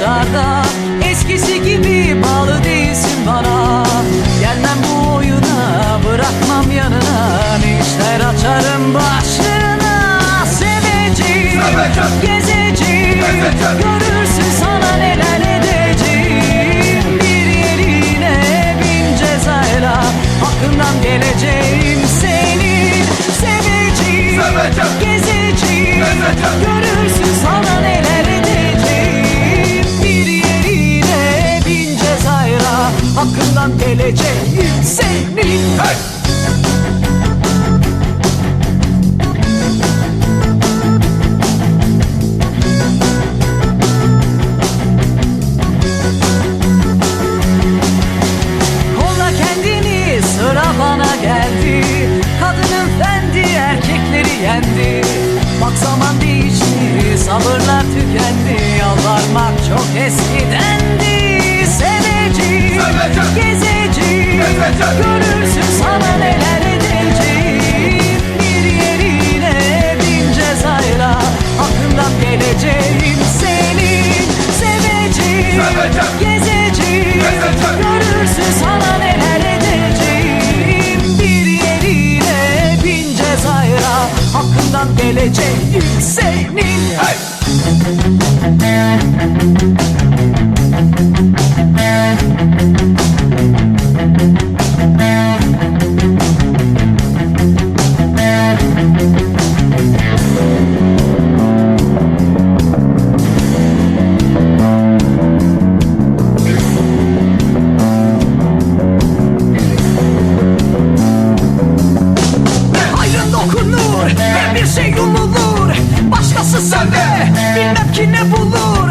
dışarıda Eskisi gibi bağlı değilsin bana. Gelmem bu oyuna bırakmam yanına. Ne işler açarım başına. Seveceğim, gezeceğim. Görürsün sana neler edeceğim. Bir yerine bin cezayla Hakkından geleceğim senin. Seveceğim, gezeceğim. Görürsün Hakkından geleceğim senin Hey! Kolla kendini sıra bana geldi. Kadının fendi erkekleri yendi. Bak zaman değişti sabırlar tükendi. Yalvarmak çok eskidendi Gezeceğim. Görürsün sana neler edeceğim. Bir yerine bineceğiz hala Aklından geleceğim seni Seveceğim. Gezeceğim. Görürsün sana neler edeceğim. Bir yerine bineceğiz hala Aklından geleceğim senin. Hey! şey umulur. Başkası sende bilmem ki ne bulur.